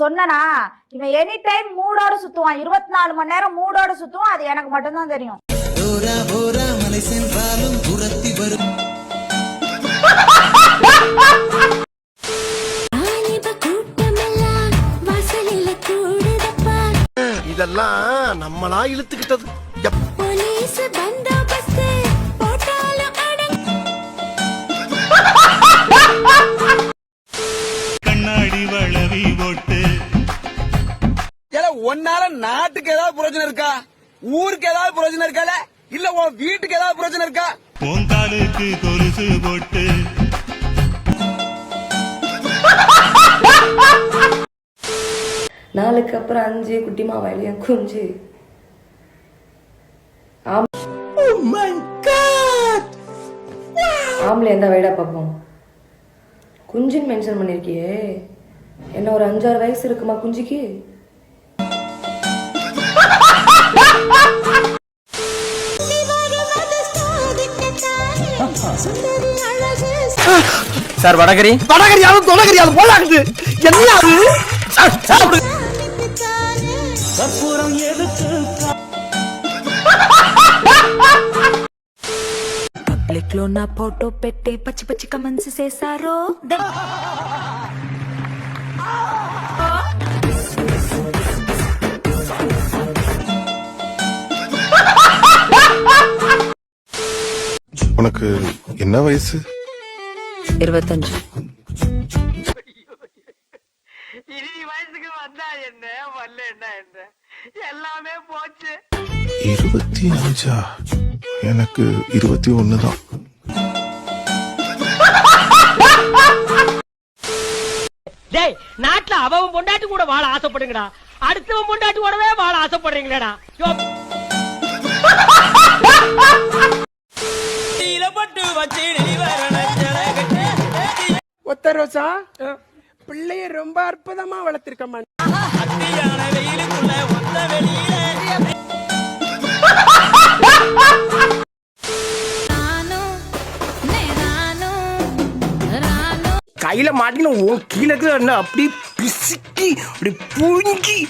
சொன்னனா இவன் any time மூடோட சுத்துவான். இருபத்தி நாலு மணி நேரம் மூடோட சுத்துவான். அது எனக்கு மட்டும்தான் தெரியும். இதெல்லாம் நம்மளா இழுத்துக்கிட்டது. ஏல ஒன்னால நாட்டுக்கு ஏதாவது பிரச்சனை இருக்கா? ஊருக்கு ஏதாவது பிரச்சனை இருக்கால இல்ல? உன் வீட்டுக்கு ஏதாவது பிரச்சனை இருக்கா? காலுக்கு கொலுசு போட்டு. நாலுக்கு அப்புறம் அஞ்சு குட்டிமா வயலிய குஞ்சு. ஆம்- ஆம்பளை எந்த வைடா பார்ப்போம் குஞ்சுன்னு மென்ஷன் பண்ணிருக்கியே. என்ன ஒரு அஞ்சாறு வயசு இருக்குமா குஞ்சுக்கு? சார் வடகரி வடகரியாலும் தொலைகரியாலும் போலாகுது என்ன அது சார், சாப்பிடு పబ్లిక్ లో నా ఫోటో పెట్టి పచ్చి పచ్చి కమెంట్స్ చేశారో உனக்கு என்ன வயசு? இருபத்தஞ்சு. இருபத்தி அஞ்சா எனக்கு இருபத்தி ஒன்னு தான். டேய் நாட்டுல அவன் பொண்டாட்டி கூட வாழ ஆசைப்படுங்கடா. அடுத்தவன் பொண்டாட்டி கூடவே வாழ ஆசைப்படுறீங்களேடா. அத்த ரோசா? பிள்ளைய ரொம்ப அற்புதமா வளர்த்திருக்கம்மா கையில மாட்டின கீழே என்ன அப்படி பிசுக்கி அப்படி புழுங்கி